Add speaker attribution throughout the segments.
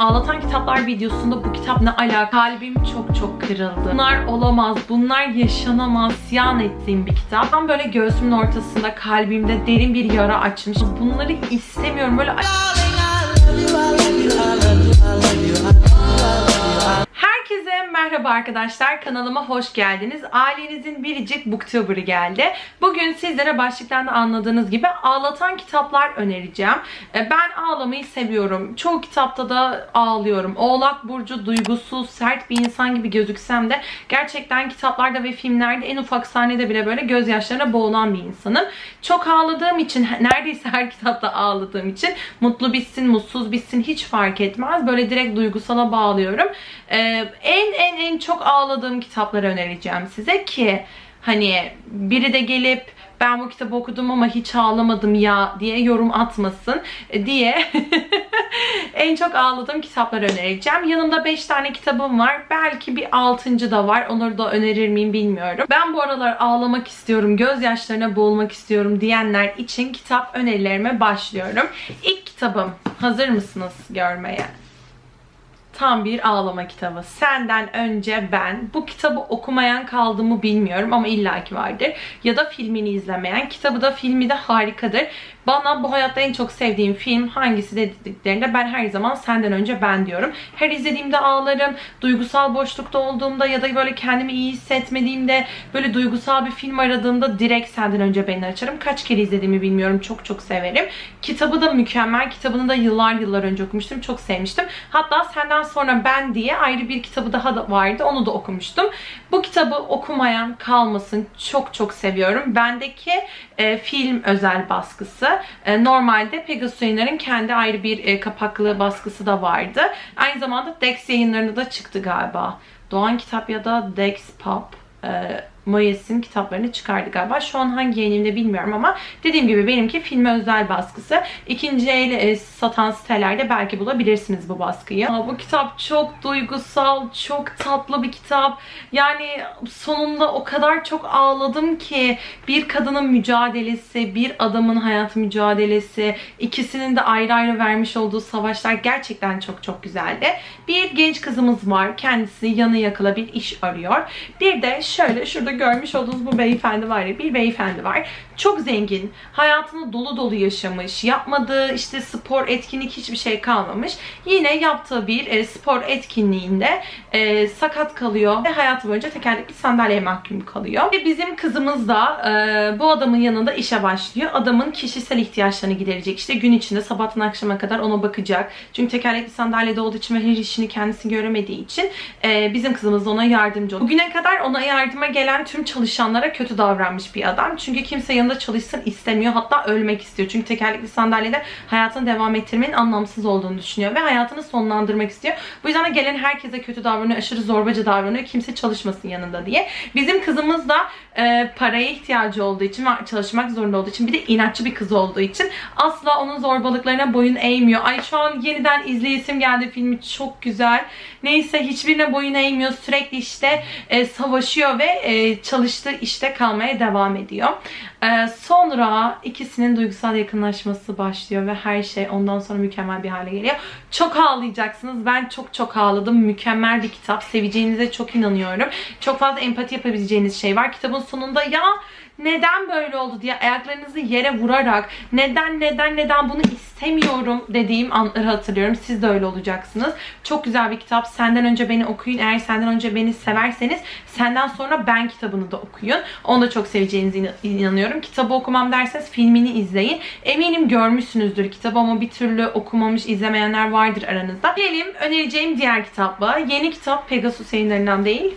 Speaker 1: Ağlatan Kitaplar videosunda bu kitap ne alaka? Kalbim çok çok kırıldı. Bunlar olamaz, bunlar yaşanamaz, isyan ettiğim bir kitap. Tam böyle göğsümün ortasında kalbimde derin bir yara açmış. Bunları istemiyorum. Böyle Herkese merhaba arkadaşlar. Kanalıma hoş geldiniz. Ailenizin biricik booktuber'ı geldi. Bugün sizlere başlıktan da anladığınız gibi ağlatan kitaplar önereceğim. E, Ben ağlamayı seviyorum. Çoğu kitapta da ağlıyorum. Oğlak Burcu duygusuz, sert bir insan gibi gözüksem de gerçekten kitaplarda ve filmlerde en ufak sahnede bile böyle gözyaşlarına boğulan bir insanım. Çok ağladığım için, neredeyse her kitapta ağladığım için mutlu bitsin, mutsuz bitsin hiç fark etmez. Böyle direkt duygusala bağlıyorum. Ee, en en en çok ağladığım kitapları önereceğim size ki hani biri de gelip ben bu kitabı okudum ama hiç ağlamadım ya diye yorum atmasın diye en çok ağladığım kitapları önereceğim. Yanımda 5 tane kitabım var. Belki bir 6. da var. Onları da önerir miyim bilmiyorum. Ben bu aralar ağlamak istiyorum, gözyaşlarına boğulmak istiyorum diyenler için kitap önerilerime başlıyorum. İlk kitabım. Hazır mısınız görmeye? Tam bir ağlama kitabı. Senden önce ben. Bu kitabı okumayan kaldı mı bilmiyorum ama illaki vardır. Ya da filmini izlemeyen. Kitabı da filmi de harikadır. Bana bu hayatta en çok sevdiğim film hangisi dediklerinde ben her zaman senden önce ben diyorum. Her izlediğimde ağlarım. Duygusal boşlukta olduğumda ya da böyle kendimi iyi hissetmediğimde böyle duygusal bir film aradığımda direkt senden önce beni açarım. Kaç kere izlediğimi bilmiyorum. Çok çok severim. Kitabı da mükemmel. Kitabını da yıllar yıllar önce okumuştum. Çok sevmiştim. Hatta senden sonra ben diye ayrı bir kitabı daha da vardı. Onu da okumuştum. Bu kitabı okumayan kalmasın. Çok çok seviyorum. Bendeki e, film özel baskısı. E, normalde Pegasus yayınların kendi ayrı bir e, kapaklı baskısı da vardı. Aynı zamanda Dex yayınlarında da çıktı galiba. Doğan Kitap ya da Dex Pop e, Mayıs'ın kitaplarını çıkardı galiba. Şu an hangi yayınımda bilmiyorum ama dediğim gibi benimki filme özel baskısı. İkinci el e, satan sitelerde belki bulabilirsiniz bu baskıyı. Aa, bu kitap çok duygusal, çok tatlı bir kitap. Yani sonunda o kadar çok ağladım ki bir kadının mücadelesi, bir adamın hayat mücadelesi, ikisinin de ayrı ayrı vermiş olduğu savaşlar gerçekten çok çok güzeldi. Bir genç kızımız var. Kendisi yanı yakıla bir iş arıyor. Bir de şöyle şurada görmüş olduğunuz bu beyefendi var ya bir beyefendi var. Çok zengin. Hayatını dolu dolu yaşamış. Yapmadığı işte spor, etkinlik hiçbir şey kalmamış. Yine yaptığı bir e, spor etkinliğinde e, sakat kalıyor ve hayatı boyunca tekerlekli sandalyeye mahkum kalıyor. Ve bizim kızımız da e, bu adamın yanında işe başlıyor. Adamın kişisel ihtiyaçlarını giderecek. İşte gün içinde sabahtan akşama kadar ona bakacak. Çünkü tekerlekli sandalyede olduğu için ve her işini kendisi göremediği için e, bizim kızımız ona yardımcı oluyor. Bugüne kadar ona yardıma gelen tüm çalışanlara kötü davranmış bir adam. Çünkü kimse yanında çalışsın istemiyor. Hatta ölmek istiyor. Çünkü tekerlekli sandalyede hayatını devam ettirmenin anlamsız olduğunu düşünüyor ve hayatını sonlandırmak istiyor. Bu yüzden de gelen herkese kötü davranıyor. Aşırı zorbaca davranıyor. Kimse çalışmasın yanında diye. Bizim kızımız da e, paraya ihtiyacı olduğu için ve çalışmak zorunda olduğu için bir de inatçı bir kız olduğu için asla onun zorbalıklarına boyun eğmiyor. Ay şu an yeniden izleyesim geldi filmi çok güzel. Neyse hiçbirine boyun eğmiyor. Sürekli işte e, savaşıyor ve e, çalıştığı işte kalmaya devam ediyor. E, sonra ikisinin duygusal yakınlaşması başlıyor ve her şey ondan sonra mükemmel bir hale geliyor. Çok ağlayacaksınız. Ben çok çok ağladım. Mükemmel bir kitap. Seveceğinize çok inanıyorum. Çok fazla empati yapabileceğiniz şey var. Kitabın sonunda ya neden böyle oldu diye ayaklarınızı yere vurarak neden neden neden bunu istemiyorum dediğim anları hatırlıyorum. Siz de öyle olacaksınız. Çok güzel bir kitap. Senden önce beni okuyun. Eğer senden önce beni severseniz senden sonra ben kitabını da okuyun. Onu da çok seveceğinize inanıyorum. Kitabı okumam derseniz filmini izleyin. Eminim görmüşsünüzdür kitabı ama bir türlü okumamış, izlemeyenler vardır aranızda. Gelelim önereceğim diğer kitapla. Yeni kitap Pegasus yayınlarından değil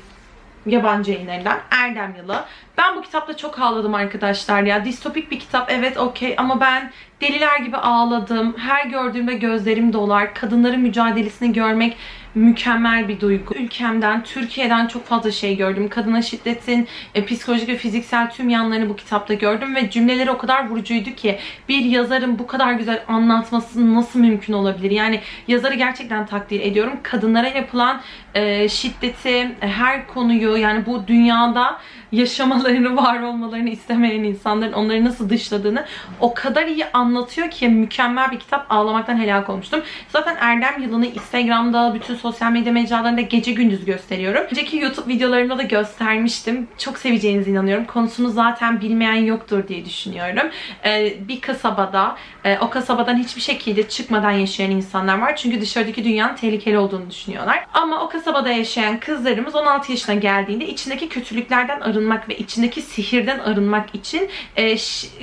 Speaker 1: yabancı yayınlarından Erdem Yılı. Ben bu kitapta çok ağladım arkadaşlar ya. Distopik bir kitap evet okey ama ben deliler gibi ağladım. Her gördüğümde gözlerim dolar. Kadınların mücadelesini görmek mükemmel bir duygu. Ülkemden, Türkiye'den çok fazla şey gördüm. Kadına şiddetin e, psikolojik ve fiziksel tüm yanlarını bu kitapta gördüm ve cümleleri o kadar vurucuydu ki bir yazarın bu kadar güzel anlatması nasıl mümkün olabilir? Yani yazarı gerçekten takdir ediyorum. Kadınlara yapılan e, şiddeti, her konuyu yani bu dünyada yaşamalarını, var olmalarını istemeyen insanların onları nasıl dışladığını o kadar iyi anlatıyor ki mükemmel bir kitap. Ağlamaktan helak olmuştum. Zaten Erdem yılını Instagram'da, bütün sosyal medya mecralarında gece gündüz gösteriyorum. Önceki YouTube videolarımda da göstermiştim. Çok seveceğinize inanıyorum. Konusunu zaten bilmeyen yoktur diye düşünüyorum. Ee, bir kasabada, e, o kasabadan hiçbir şekilde çıkmadan yaşayan insanlar var. Çünkü dışarıdaki dünyanın tehlikeli olduğunu düşünüyorlar. Ama o kasabada yaşayan kızlarımız 16 yaşına geldiğinde içindeki kötülüklerden arınmak ve içindeki sihirden arınmak için e,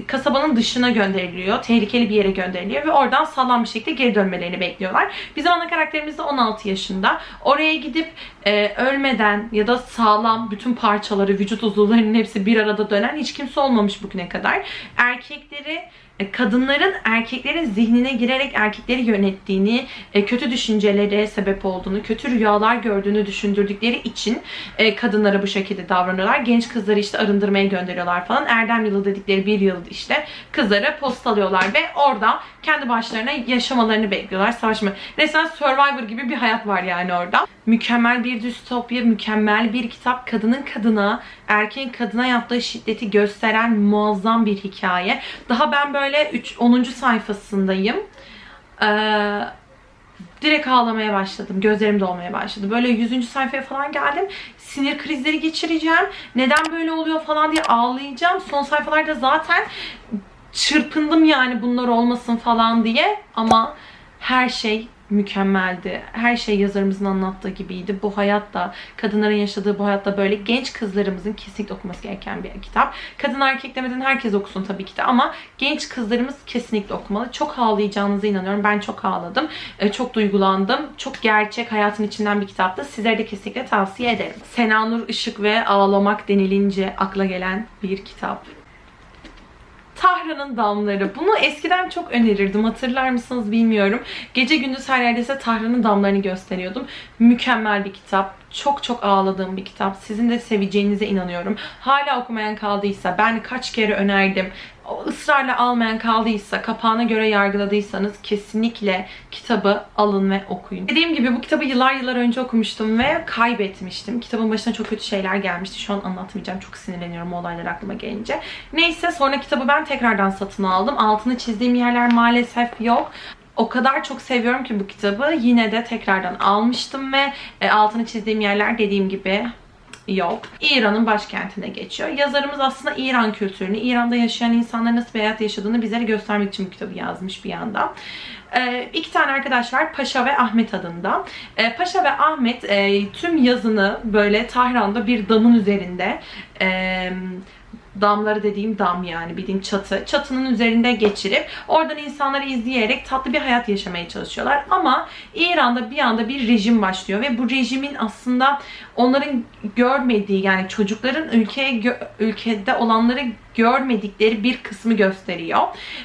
Speaker 1: kasabanın dışına gönderiliyor. Tehlikeli bir yere gönderiliyor ve oradan sağlam bir şekilde geri dönmelerini bekliyorlar. Bizim ana karakterimiz de 16 yaşında. Oraya gidip e, ölmeden ya da sağlam bütün parçaları, vücut uzuvlarının hepsi bir arada dönen hiç kimse olmamış bugüne kadar. Erkekleri kadınların erkeklerin zihnine girerek erkekleri yönettiğini, e, kötü düşüncelere sebep olduğunu, kötü rüyalar gördüğünü düşündürdükleri için e, kadınlara bu şekilde davranıyorlar. Genç kızları işte arındırmaya gönderiyorlar falan. Erdem yılı dedikleri bir yıl işte kızları postalıyorlar ve orada kendi başlarına yaşamalarını bekliyorlar. Savaşma. Resmen Survivor gibi bir hayat var yani orada. Mükemmel bir distopya, mükemmel bir kitap. Kadının kadına, erkeğin kadına yaptığı şiddeti gösteren muazzam bir hikaye. Daha ben böyle 3 10. sayfasındayım. Ee, direkt ağlamaya başladım. Gözlerim dolmaya başladı. Böyle 100. sayfaya falan geldim. Sinir krizleri geçireceğim. Neden böyle oluyor falan diye ağlayacağım. Son sayfalarda zaten çırpındım yani bunlar olmasın falan diye. Ama her şey mükemmeldi. Her şey yazarımızın anlattığı gibiydi. Bu hayatta, kadınların yaşadığı bu hayatta böyle genç kızlarımızın kesinlikle okuması gereken bir kitap. Kadın erkek demeden herkes okusun tabii ki de ama genç kızlarımız kesinlikle okumalı. Çok ağlayacağınıza inanıyorum. Ben çok ağladım. Ee, Çok duygulandım. Çok gerçek hayatın içinden bir kitaptı. Sizlere de kesinlikle tavsiye ederim. Senanur Işık ve Ağlamak denilince akla gelen bir kitap. Tahran'ın Damları. Bunu eskiden çok önerirdim. Hatırlar mısınız bilmiyorum. Gece gündüz her yerde ise Tahran'ın damlarını gösteriyordum. Mükemmel bir kitap. Çok çok ağladığım bir kitap. Sizin de seveceğinize inanıyorum. Hala okumayan kaldıysa, ben kaç kere önerdim. Israrla almayan kaldıysa, kapağına göre yargıladıysanız kesinlikle kitabı alın ve okuyun. Dediğim gibi bu kitabı yıllar yıllar önce okumuştum ve kaybetmiştim. Kitabın başına çok kötü şeyler gelmişti. Şu an anlatmayacağım. Çok sinirleniyorum o olaylar aklıma gelince. Neyse sonra kitabı ben tekrardan satın aldım. Altını çizdiğim yerler maalesef yok. O kadar çok seviyorum ki bu kitabı. Yine de tekrardan almıştım ve e, altını çizdiğim yerler dediğim gibi yok. İran'ın başkentine geçiyor. Yazarımız aslında İran kültürünü, İran'da yaşayan insanların nasıl bir hayat yaşadığını bizlere göstermek için bu kitabı yazmış bir yandan. Ee, iki tane arkadaş var. Paşa ve Ahmet adında. Ee, Paşa ve Ahmet e, tüm yazını böyle Tahran'da bir damın üzerinde e, damları dediğim dam yani bildiğin çatı. Çatının üzerinde geçirip oradan insanları izleyerek tatlı bir hayat yaşamaya çalışıyorlar. Ama İran'da bir anda bir rejim başlıyor ve bu rejimin aslında onların görmediği yani çocukların ülkeye ülkede olanları görmedikleri bir kısmı gösteriyor.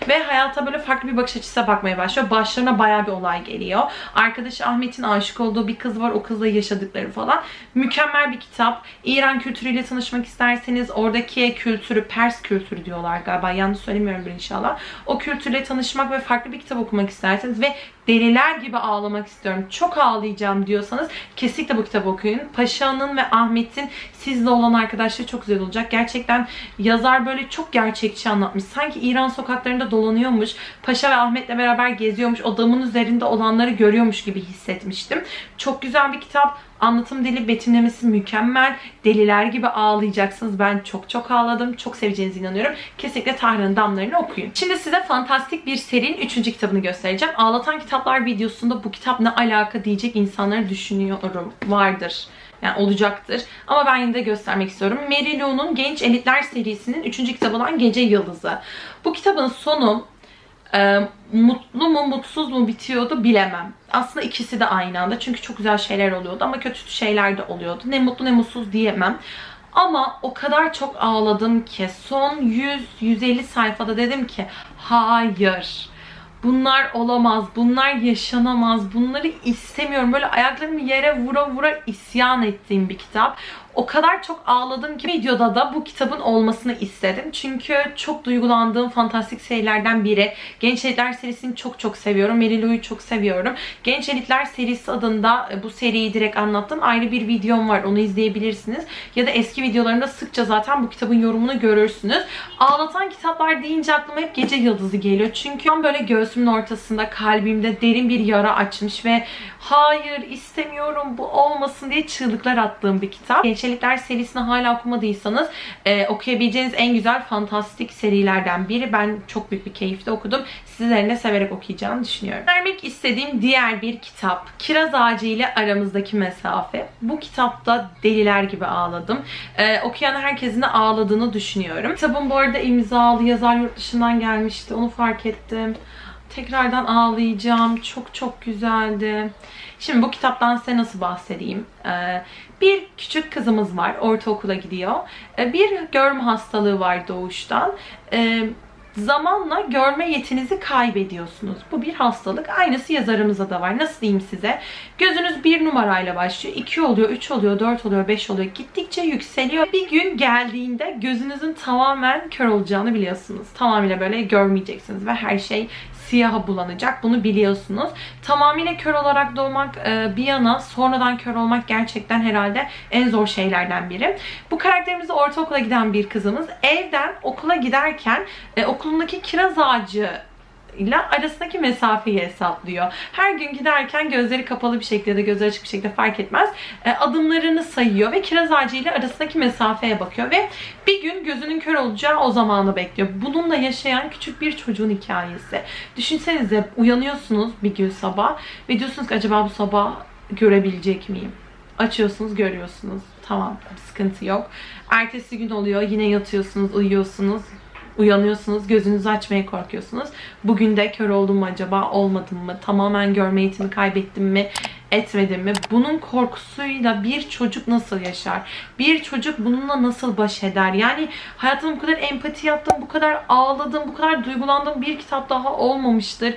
Speaker 1: Ve hayata böyle farklı bir bakış açısıyla bakmaya başlıyor. Başlarına bayağı bir olay geliyor. Arkadaşı Ahmet'in aşık olduğu bir kız var. O kızla yaşadıkları falan. Mükemmel bir kitap. İran kültürüyle tanışmak isterseniz oradaki kültürü, Pers kültürü diyorlar galiba. Yanlış söylemiyorum inşallah. O kültürle tanışmak ve farklı bir kitap okumak isterseniz ve deliler gibi ağlamak istiyorum. Çok ağlayacağım diyorsanız kesinlikle bu kitabı okuyun. Paşa'nın ve Ahmet'in sizle olan arkadaşlığı çok güzel olacak. Gerçekten yazar böyle çok gerçekçi anlatmış. Sanki İran sokaklarında dolanıyormuş. Paşa ve Ahmet'le beraber geziyormuş. O damın üzerinde olanları görüyormuş gibi hissetmiştim. Çok güzel bir kitap. Anlatım dili, betimlemesi mükemmel. Deliler gibi ağlayacaksınız. Ben çok çok ağladım. Çok seveceğinize inanıyorum. Kesinlikle Tahran'ın damlarını okuyun. Şimdi size fantastik bir serinin 3. kitabını göstereceğim. Ağlatan kitaplar videosunda bu kitap ne alaka diyecek insanları düşünüyorum. Vardır. Yani olacaktır. Ama ben yine de göstermek istiyorum. Mary Lou'nun Genç Elitler serisinin 3. kitabı olan Gece Yıldızı. Bu kitabın sonu e, mutlu mu mutsuz mu bitiyordu bilemem. Aslında ikisi de aynı anda. Çünkü çok güzel şeyler oluyordu ama kötü şeyler de oluyordu. Ne mutlu ne mutsuz diyemem. Ama o kadar çok ağladım ki son 100-150 sayfada dedim ki hayır. Bunlar olamaz, bunlar yaşanamaz, bunları istemiyorum. Böyle ayaklarımı yere vura vura isyan ettiğim bir kitap. O kadar çok ağladım ki videoda da bu kitabın olmasını istedim. Çünkü çok duygulandığım fantastik serilerden biri. Genç Elitler serisini çok çok seviyorum. Merilo'yu çok seviyorum. Genç Elitler serisi adında e, bu seriyi direkt anlattım. Ayrı bir videom var. Onu izleyebilirsiniz. Ya da eski videolarımda sıkça zaten bu kitabın yorumunu görürsünüz. Ağlatan kitaplar deyince aklıma hep Gece Yıldızı geliyor. Çünkü tam böyle göğsümün ortasında kalbimde derin bir yara açmış ve hayır istemiyorum bu olmasın diye çığlıklar attığım bir kitap. Gençlikler serisini hala okumadıysanız e, okuyabileceğiniz en güzel fantastik serilerden biri. Ben çok büyük bir keyifle okudum. Sizlerin de severek okuyacağını düşünüyorum. Vermek istediğim diğer bir kitap. Kiraz Ağacı ile Aramızdaki Mesafe. Bu kitapta deliler gibi ağladım. E, okuyan herkesin de ağladığını düşünüyorum. Kitabın bu arada imzalı yazar yurt dışından gelmişti. Onu fark ettim. Tekrardan ağlayacağım. Çok çok güzeldi. Şimdi bu kitaptan size nasıl bahsedeyim? Ee, bir küçük kızımız var. Ortaokula gidiyor. Ee, bir görme hastalığı var doğuştan. Ee, zamanla görme yetinizi kaybediyorsunuz. Bu bir hastalık. Aynısı yazarımıza da var. Nasıl diyeyim size? Gözünüz bir numarayla başlıyor. 2 oluyor, 3 oluyor, 4 oluyor, 5 oluyor. Gittikçe yükseliyor. Bir gün geldiğinde gözünüzün tamamen kör olacağını biliyorsunuz. Tamamıyla böyle görmeyeceksiniz ve her şey siyaha bulanacak. Bunu biliyorsunuz. Tamamıyla kör olarak doğmak e, bir yana sonradan kör olmak gerçekten herhalde en zor şeylerden biri. Bu karakterimiz ortaokula giden bir kızımız. Evden okula giderken e, okulundaki kiraz ağacı ile arasındaki mesafeyi hesaplıyor. Her gün giderken gözleri kapalı bir şekilde da gözleri açık bir şekilde fark etmez. E, adımlarını sayıyor ve kiraz ağacı ile arasındaki mesafeye bakıyor ve bir gün gözünün kör olacağı o zamanı bekliyor. Bununla yaşayan küçük bir çocuğun hikayesi. Düşünsenize uyanıyorsunuz bir gün sabah ve diyorsunuz ki acaba bu sabah görebilecek miyim? Açıyorsunuz, görüyorsunuz. Tamam, sıkıntı yok. Ertesi gün oluyor, yine yatıyorsunuz, uyuyorsunuz Uyanıyorsunuz, gözünüzü açmaya korkuyorsunuz. Bugün de kör oldum mu acaba, olmadım mı? Tamamen görme yetimi kaybettim mi? etmedim mi? Bunun korkusuyla bir çocuk nasıl yaşar? Bir çocuk bununla nasıl baş eder? Yani hayatımda bu kadar empati yaptım, bu kadar ağladım, bu kadar duygulandım bir kitap daha olmamıştır.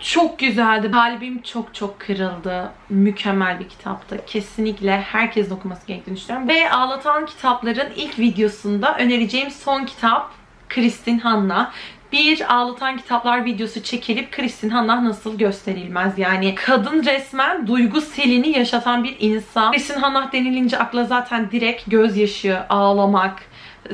Speaker 1: Çok güzeldi. Kalbim çok çok kırıldı. Mükemmel bir kitaptı. Kesinlikle herkesin okuması gerektiğini düşünüyorum. Ve ağlatan kitapların ilk videosunda önereceğim son kitap Kristin Hanna bir ağlatan kitaplar videosu çekilip Kristin Hanna nasıl gösterilmez? Yani kadın resmen duygu selini yaşatan bir insan. Kristin Hanna denilince akla zaten direkt gözyaşı, ağlamak,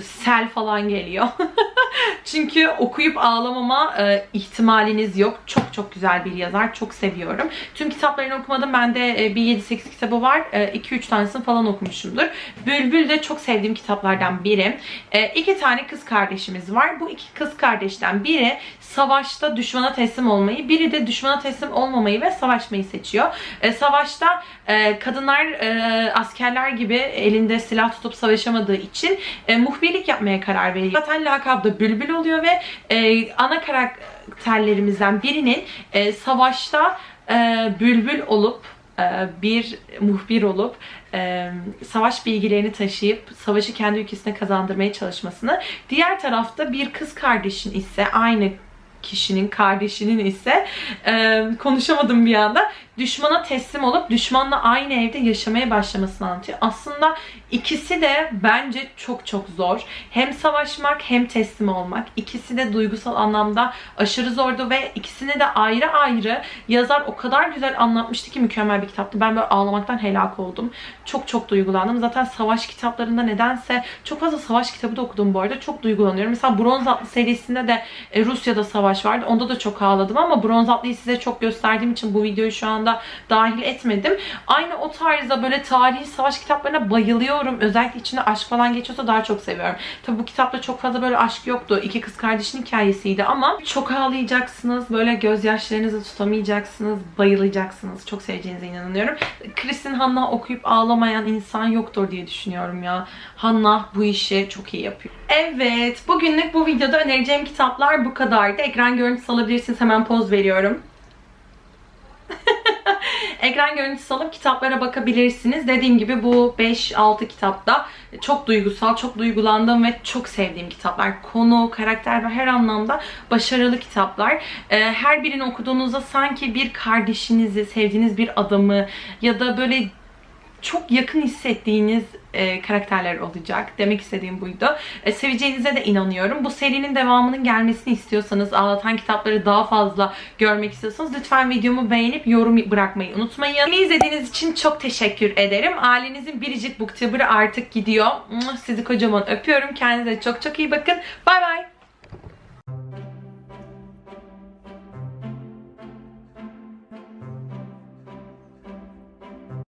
Speaker 1: sel falan geliyor. Çünkü okuyup ağlamama e, ihtimaliniz yok. Çok çok güzel bir yazar. Çok seviyorum. Tüm kitaplarını okumadım. Bende e, bir 7-8 kitabı var. E, 2-3 tanesini falan okumuşumdur. Bülbül de çok sevdiğim kitaplardan biri. E, iki tane kız kardeşimiz var. Bu iki kız kardeşten biri savaşta düşmana teslim olmayı, biri de düşmana teslim olmamayı ve savaşmayı seçiyor. E, savaşta e, kadınlar e, askerler gibi elinde silah tutup savaşamadığı için e, muhbirlik yapmaya karar veriyor. Zaten lakabı Bülbül oluyor ve e, ana karakterlerimizden birinin e, savaşta e, Bülbül olup e, bir muhbir olup e, savaş bilgilerini taşıyıp savaşı kendi ülkesine kazandırmaya çalışmasını. Diğer tarafta bir kız kardeşin ise aynı kişinin kardeşinin ise e, konuşamadım bir anda düşmana teslim olup düşmanla aynı evde yaşamaya başlamasını anlatıyor. Aslında ikisi de bence çok çok zor. Hem savaşmak hem teslim olmak. İkisi de duygusal anlamda aşırı zordu ve ikisini de ayrı ayrı yazar o kadar güzel anlatmıştı ki mükemmel bir kitaptı. Ben böyle ağlamaktan helak oldum. Çok çok duygulandım. Zaten savaş kitaplarında nedense çok fazla savaş kitabı da okudum bu arada. Çok duygulanıyorum. Mesela Bronz Atlı serisinde de e, Rusya'da savaş vardı. Onda da çok ağladım ama Bronz Atlı'yı size çok gösterdiğim için bu videoyu şu an anda dahil etmedim. Aynı o tarzda böyle tarihi savaş kitaplarına bayılıyorum. Özellikle içinde aşk falan geçiyorsa daha çok seviyorum. Tabi bu kitapta çok fazla böyle aşk yoktu. İki kız kardeşin hikayesiydi ama çok ağlayacaksınız. Böyle gözyaşlarınızı tutamayacaksınız. Bayılacaksınız. Çok seveceğinize inanıyorum. Kristin Hanna okuyup ağlamayan insan yoktur diye düşünüyorum ya. Hanna bu işi çok iyi yapıyor. Evet, bugünlük bu videoda önereceğim kitaplar bu kadardı. Ekran görüntüsü alabilirsiniz. Hemen poz veriyorum. Ekran görüntüsü alıp kitaplara bakabilirsiniz. Dediğim gibi bu 5-6 kitapta çok duygusal, çok duygulandığım ve çok sevdiğim kitaplar. Konu, karakter ve her anlamda başarılı kitaplar. Ee, her birini okuduğunuzda sanki bir kardeşinizi, sevdiğiniz bir adamı ya da böyle çok yakın hissettiğiniz e, karakterler olacak. Demek istediğim buydu. E, seveceğinize de inanıyorum. Bu serinin devamının gelmesini istiyorsanız, ağlatan kitapları daha fazla görmek istiyorsanız lütfen videomu beğenip yorum bırakmayı unutmayın. Beni izlediğiniz için çok teşekkür ederim. Ailenizin biricik booktuber'ı artık gidiyor. Sizi kocaman öpüyorum. Kendinize çok çok iyi bakın. Bay bay.